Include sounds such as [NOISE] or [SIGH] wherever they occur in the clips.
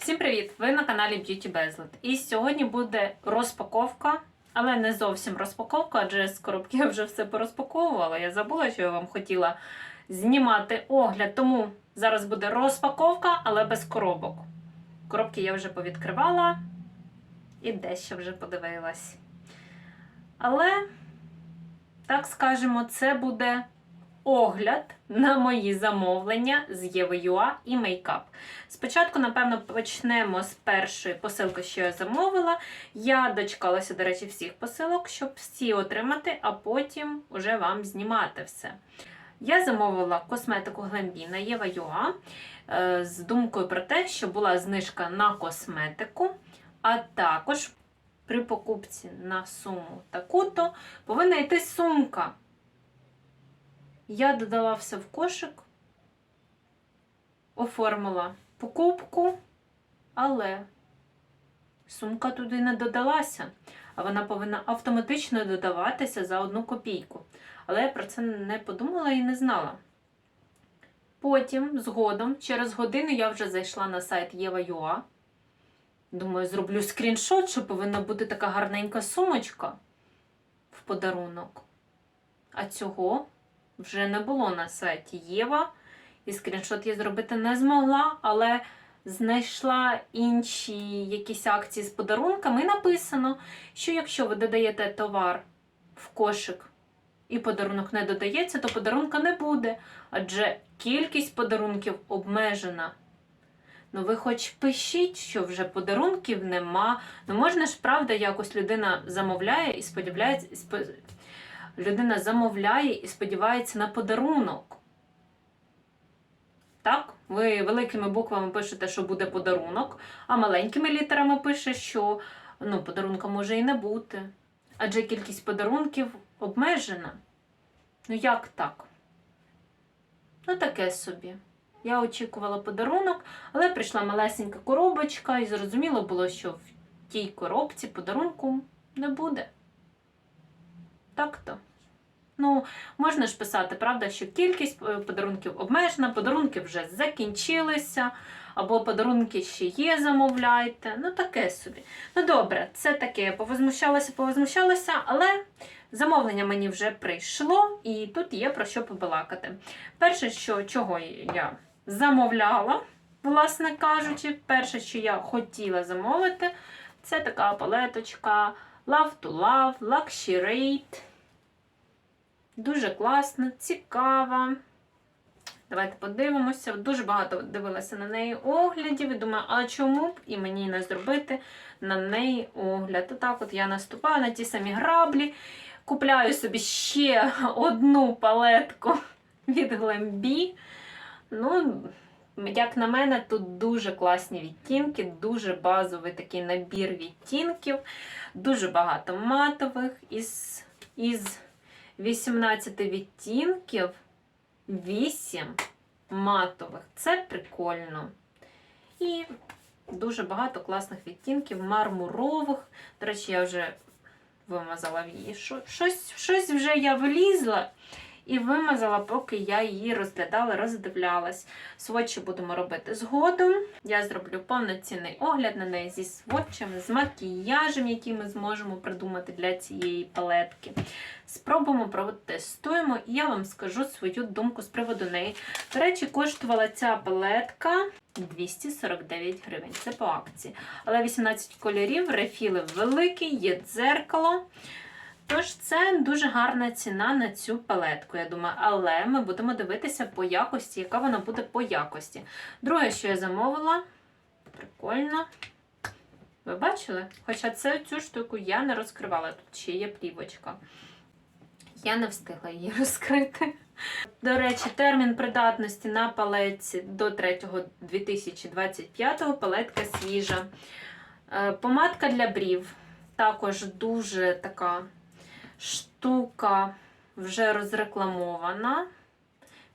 Всім привіт! Ви на каналі Beauty Bezlet. І сьогодні буде розпаковка, але не зовсім розпаковка, адже з коробки я вже все порозпаковувала. Я забула, що я вам хотіла знімати огляд. Тому зараз буде розпаковка, але без коробок. Коробки я вже повідкривала і дещо вже подивилась. Але, так скажемо, це буде огляд на мої замовлення з Євоюа і мейкап. Спочатку, напевно, почнемо з першої посилки, що я замовила. Я дочекалася, до речі, всіх посилок, щоб всі отримати, а потім уже вам знімати все. Я замовила косметику Глембі на Єва.ua е, з думкою про те, що була знижка на косметику, а також при покупці на суму таку-то повинна йти сумка. Я додала все в кошик, оформила покупку, але сумка туди не додалася, а вона повинна автоматично додаватися за одну копійку. Але я про це не подумала і не знала. Потім, згодом, через годину я вже зайшла на сайт Єва.ua. Думаю, зроблю скріншот, що повинна бути така гарненька сумочка в подарунок. А цього вже не було на сайті Єва. І скріншот я зробити не змогла, але знайшла інші якісь акції з подарунками. І написано, що якщо ви додаєте товар в кошик і подарунок не додається, то подарунка не буде. Адже кількість подарунків обмежена. Ну, ви хоч пишіть, що вже подарунків нема. Ну, можна ж, правда, якось людина замовляє і сподівається. Людина замовляє і сподівається на подарунок. Так, ви великими буквами пишете, що буде подарунок, а маленькими літерами пише, що ну, подарунка може і не бути. Адже кількість подарунків обмежена. Ну як так? Ну, таке собі. Я очікувала подарунок, але прийшла малесенька коробочка, і зрозуміло було, що в тій коробці подарунку не буде. Так-то. Ну, можна ж писати, правда, що кількість е, подарунків обмежена, подарунки вже закінчилися, або подарунки ще є, замовляйте. Ну, таке собі. Ну, добре, це таке, повозмущалася, повозмущалася, але замовлення мені вже прийшло, і тут є про що побалакати. Перше, що чого я замовляла, власне кажучи, перше, що я хотіла замовити, це така палеточка Love to Love, Luxuriate. Дуже класна, цікава. Давайте подивимося. Дуже багато дивилася на неї оглядів і думаю, а чому б і мені не зробити на неї огляд? Отак от я наступаю на ті самі граблі, купляю собі ще одну палетку від Glambi. Ну, як на мене, тут дуже класні відтінки, дуже базовий такий набір відтінків, дуже багато матових із, із 18 відтінків, 8 матових. Це прикольно. І дуже багато класних відтінків, мармурових. До речі, я вже вимазала в її. Щось, щось вже я влізла і вимазала, поки я її розглядала, роздивлялась. Сводчі будемо робити згодом. Я зроблю повноцінний огляд на неї зі сводчами, з макіяжем, який ми зможемо придумати для цієї палетки. Спробуємо, протестуємо, і я вам скажу свою думку з приводу неї. До речі, коштувала ця палетка 249 гривень. Це по акції. Але 18 кольорів, рефіли великі, є дзеркало. Тож це дуже гарна ціна на цю палетку, я думаю, але ми будемо дивитися по якості, яка вона буде по якості. Друге, що я замовила, прикольно. Ви бачили? Хоча це, цю штуку я не розкривала, тут ще є плівочка. Я не встигла її [LAUGHS] розкрити. До речі, термін придатності на палетці до 3.2025 палетка свіжа. Е, Помадка для брів. Також дуже така штука вже розрекламована.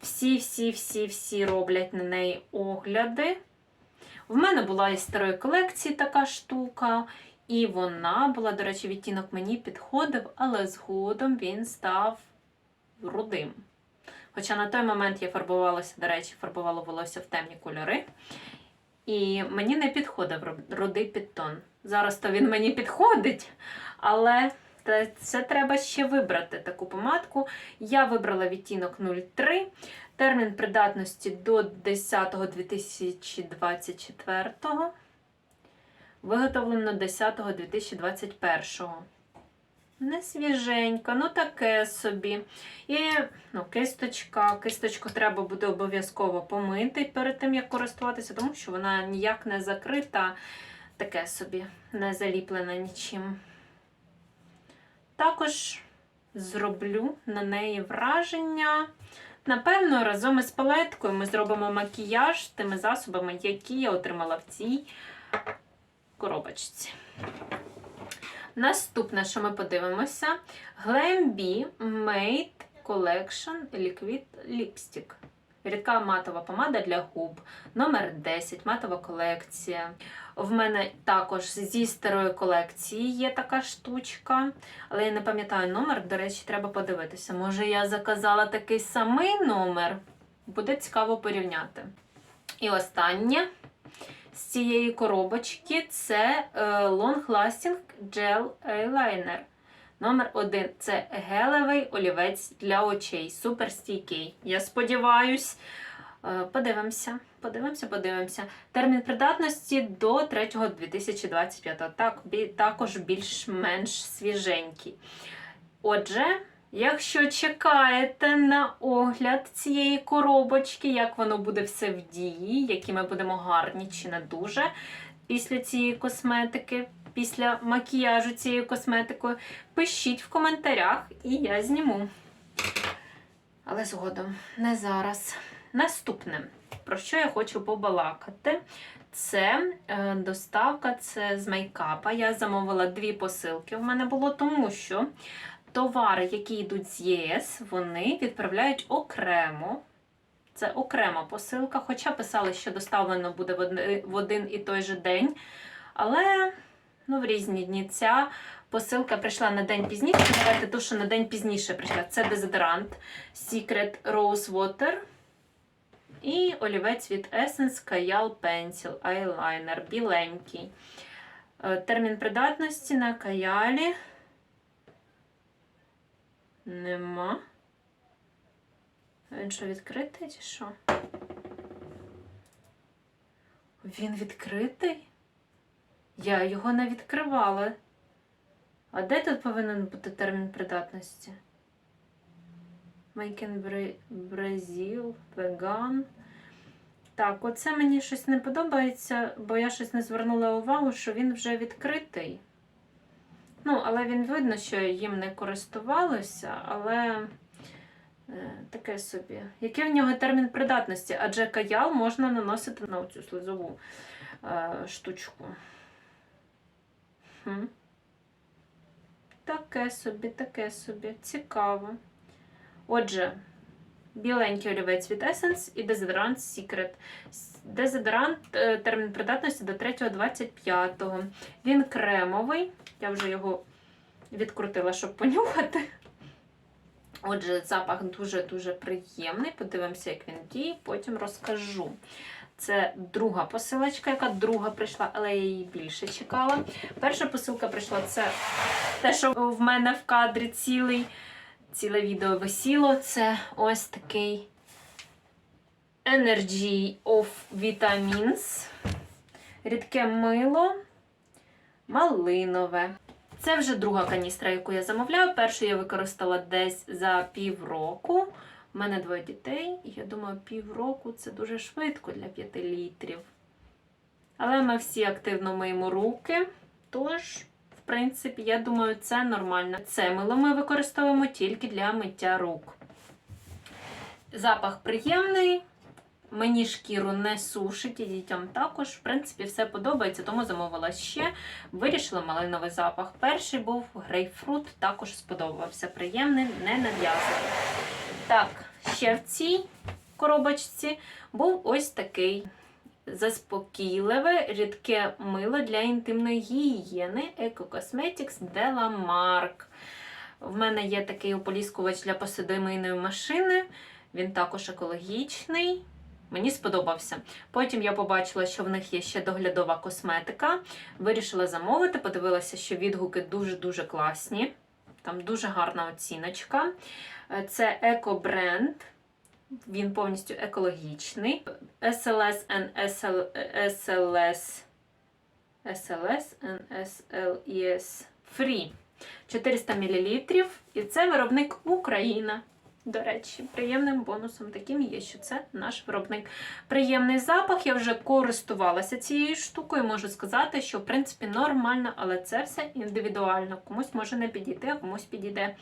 Всі-всі-всі-всі роблять на неї огляди. В мене була із старої колекції така штука. І вона була, до речі, відтінок мені підходив, але згодом він став рудим. Хоча на той момент я фарбувалася, до речі, фарбувала волосся в темні кольори. І мені не підходив рудий підтон. Зараз то він мені підходить, але це треба ще вибрати таку помадку. Я вибрала відтінок 03. Термін придатності до 10.2024. Виготовлено 10.2021. Не свіженька, ну таке собі. І ну, кисточка. Кисточку треба буде обов'язково помити перед тим, як користуватися, тому що вона ніяк не закрита, таке собі, не заліплена нічим. Також зроблю на неї враження. Напевно, разом із палеткою ми зробимо макіяж тими засобами, які я отримала в цій коробочці. Наступне, що ми подивимося, Glam Made Collection Liquid Lipstick. Рідка матова помада для губ. Номер 10, матова колекція. В мене також зі старої колекції є така штучка, але я не пам'ятаю номер, до речі, треба подивитися. Може, я заказала такий самий номер. Буде цікаво порівняти. І останнє з цієї коробочки це е, Long Lasting Gel Eyeliner. Номер один це гелевий олівець для очей. Супер стійкий. Я сподіваюсь. Е, Подивимося, подивимося, подивимося. Термін придатності до 3.2025. Так, також більш-менш свіженький. Отже, якщо чекаєте на огляд цієї коробочки, як воно буде все в дії, які ми будемо гарні чи не дуже після цієї косметики, після макіяжу цією косметикою, пишіть в коментарях і я зніму. Але згодом, не зараз. Наступне, про що я хочу побалакати, це е, доставка це з мейкапа. Я замовила дві посилки. В мене було тому, що товари, які йдуть з ЄС, вони відправляють окремо. Це окрема посилка, хоча писали, що доставлено буде в один, і той же день. Але ну, в різні дні ця посилка прийшла на день пізніше. Давайте ту, що на день пізніше прийшла. Це дезодорант Secret Rose Water. І олівець від Essence Kajal Pencil Eyeliner. Біленький. Е, Термін придатності на каялі. Нема. Він що, відкритий чи що? Він відкритий? Я його не відкривала. А де тут повинен бути термін придатності? Make in vegan. Так, оце мені щось не подобається, бо я щось не звернула увагу, що він вже відкритий. Ну, але він видно, що їм не користувалося, але е, таке собі. Який в нього термін придатності? Адже каял можна наносити на цю слизову е, штучку. Хм. Таке собі, таке собі. Цікаво. Отже, біленький олівець від Essence і дезодорант Secret. Дезодорант е, термін придатності до 3.25. Він кремовий. Я вже його відкрутила, щоб понюхати. Отже, запах дуже-дуже приємний. Подивимося, як він діє, потім розкажу. Це друга посилочка, яка друга прийшла, але я її більше чекала. Перша посилка прийшла це те, що в мене в кадрі цілий, ціле відео висіло. Це ось такий Energy of Vitamins. Рідке мило, малинове. Це вже друга каністра, яку я замовляю. Першу я використала десь за півроку. У мене двоє дітей, і я думаю, півроку це дуже швидко для 5 літрів. Але ми всі активно миємо руки. Тож, в принципі, я думаю, це нормально. Це мило ми використовуємо тільки для миття рук. Запах приємний. Мені шкіру не сушить і дітям також. В принципі, все подобається, тому замовила ще. Вирішила малиновий запах. Перший був грейпфрут, також сподобався. Приємний, не нав'язаний. Так, ще в цій коробочці був ось такий заспокійливе рідке мило для інтимної гігієни Eco Cosmetics de la Marque. В мене є такий ополіскувач для посудомийної машини. Він також екологічний. Мені сподобався. Потім я побачила, що в них є ще доглядова косметика. Вирішила замовити, подивилася, що відгуки дуже-дуже класні. Там дуже гарна оціночка. Е, Це еко-бренд. Він повністю екологічний. SLS and SL, SLS, SLS and SLES Free. 400 мл. І це виробник Україна. До речі, приємним бонусом таким є, що це наш виробник. Приємний запах. Я вже користувалася цією штукою. Можу сказати, що в принципі нормально, але це все індивідуально. Комусь може не підійти, а комусь підійде.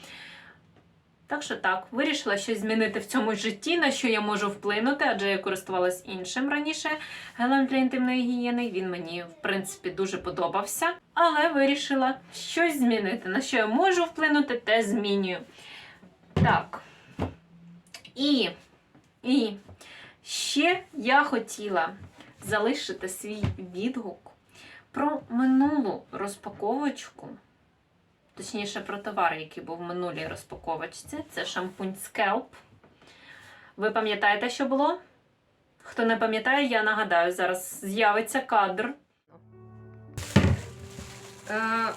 Так що так, вирішила щось змінити в цьому житті, на що я можу вплинути, адже я користувалась іншим раніше гелем для інтимної гігієни. Він мені, в принципі, дуже подобався. Але вирішила щось змінити. На що я можу вплинути, те змінюю. Так. І, і ще я хотіла залишити свій відгук про минулу розпаковочку. Точніше, про товар, який був в минулій розпаковочці. Це шампунь Scalp. Ви пам'ятаєте, що було? Хто не пам'ятає, я нагадаю, зараз з'явиться кадр. Е,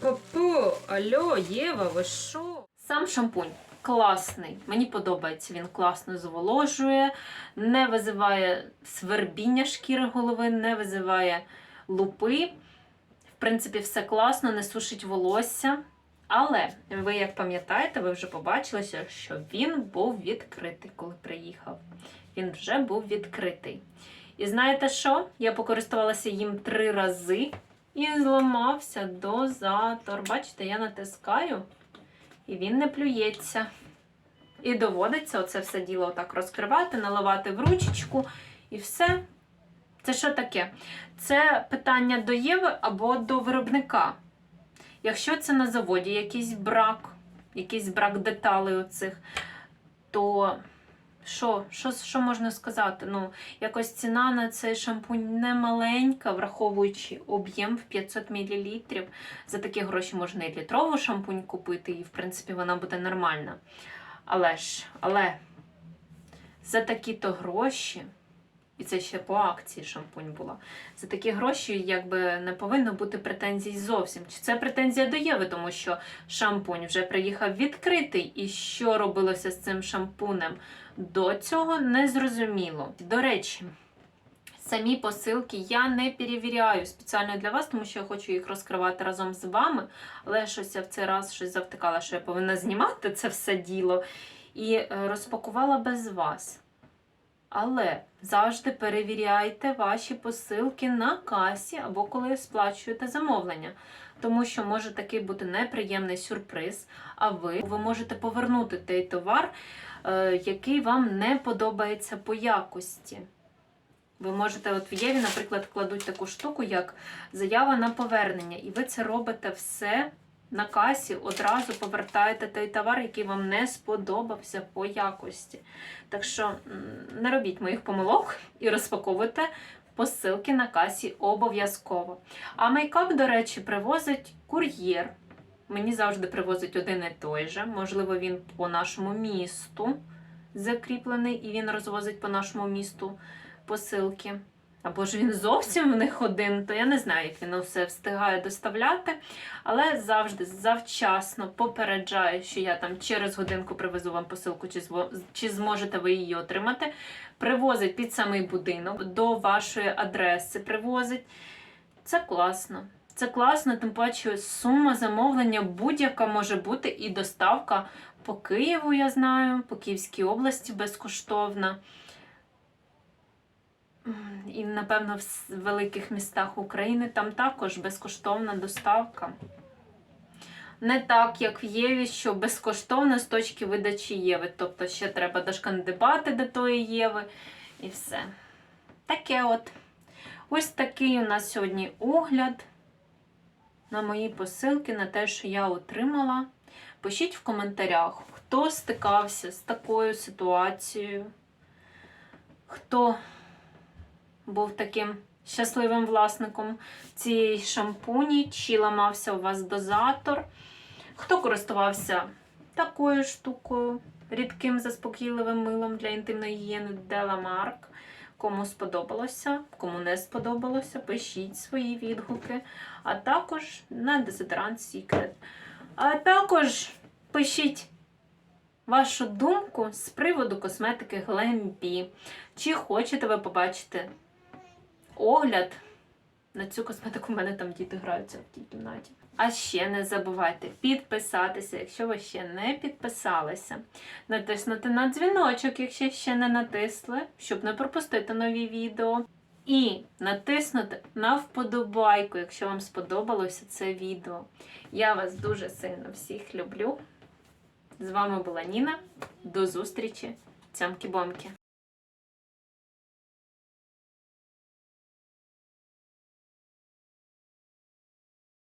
Папу, алло, Єва, ви що? Сам шампунь класний. Мені подобається. Він класно зволожує, не визиває свербіння шкіри голови, не визиває лупи. В принципі, все класно, не сушить волосся. Але ви, як пам'ятаєте, ви вже побачили, що він був відкритий, коли приїхав. Він вже був відкритий. І знаєте що? Я покористувалася їм три рази і зламався дозатор. Бачите, я натискаю, і він не плюється. І доводиться оце все діло отак розкривати, наливати в ручечку і все. Це що таке? Це питання до Єви або до виробника. Якщо це на заводі якийсь брак, якийсь брак деталей оцих, то що, що, що можна сказати? Ну, якось ціна на цей шампунь не маленька, враховуючи об'єм в 500 мл. За такі гроші можна і літрову шампунь купити, і в принципі вона буде нормальна. Але ж, але за такі-то гроші. І це ще по акції шампунь була. За такі гроші якби не повинно бути претензій зовсім. Чи це претензія до Єви, тому що шампунь вже приїхав відкритий, і що робилося з цим шампунем до цього, не зрозуміло. До речі, самі посилки я не перевіряю спеціально для вас, тому що я хочу їх розкривати разом з вами. Але щось я в цей раз щось завтикала, що я повинна знімати це все діло. І е, розпакувала без вас. Але завжди перевіряйте ваші посилки на касі або коли сплачуєте замовлення. Тому що може такий бути неприємний сюрприз, а ви, ви можете повернути той товар, який вам не подобається по якості. Ви можете, от в Єві, наприклад, кладуть таку штуку, як заява на повернення, і ви це робите все на касі, одразу повертаєте той товар, який вам не сподобався по якості. Так що не робіть моїх помилок і розпаковуйте посилки на касі обов'язково. А мейкап, до речі, привозить кур'єр. Мені завжди привозить один і той же. Можливо, він по нашому місту закріплений і він розвозить по нашому місту посилки. Або ж він зовсім в них один, то я не знаю, як він все встигає доставляти. Але завжди завчасно попереджаю, що я там через годинку привезу вам посилку, чи, чи зможете ви її отримати. Привозить під самий будинок до вашої адреси. Привозить. Це класно. Це класно, тим паче сума замовлення будь-яка може бути, і доставка по Києву, я знаю, по Київській області безкоштовна. І, напевно, в великих містах України там також безкоштовна доставка. Не так, як в Єві, що безкоштовно з точки видачі Єви. Тобто ще треба дошкандибати до тої Єви і все. Таке от. Ось такий у нас сьогодні огляд на мої посилки, на те, що я отримала. Пишіть в коментарях, хто стикався з такою ситуацією, хто був таким щасливим власником цієї шампуні, чи ламався у вас дозатор, хто користувався такою штукою, рідким заспокійливим милом для інтимної гігієни Деламарк. Кому сподобалося, кому не сподобалося, пишіть свої відгуки. А також на дезодорант Secret. А також пишіть вашу думку з приводу косметики Glambi. Чи хочете ви побачити огляд на цю косметику? У мене там діти граються в тій кімнаті. А ще не забувайте підписатися, якщо ви ще не підписалися. Натиснути на дзвіночок, якщо ще не натисли, щоб не пропустити нові відео. І натиснути на вподобайку, якщо вам сподобалося це відео. Я вас дуже сильно всіх люблю. З вами була Ніна. До зустрічі. Цямки-бомки.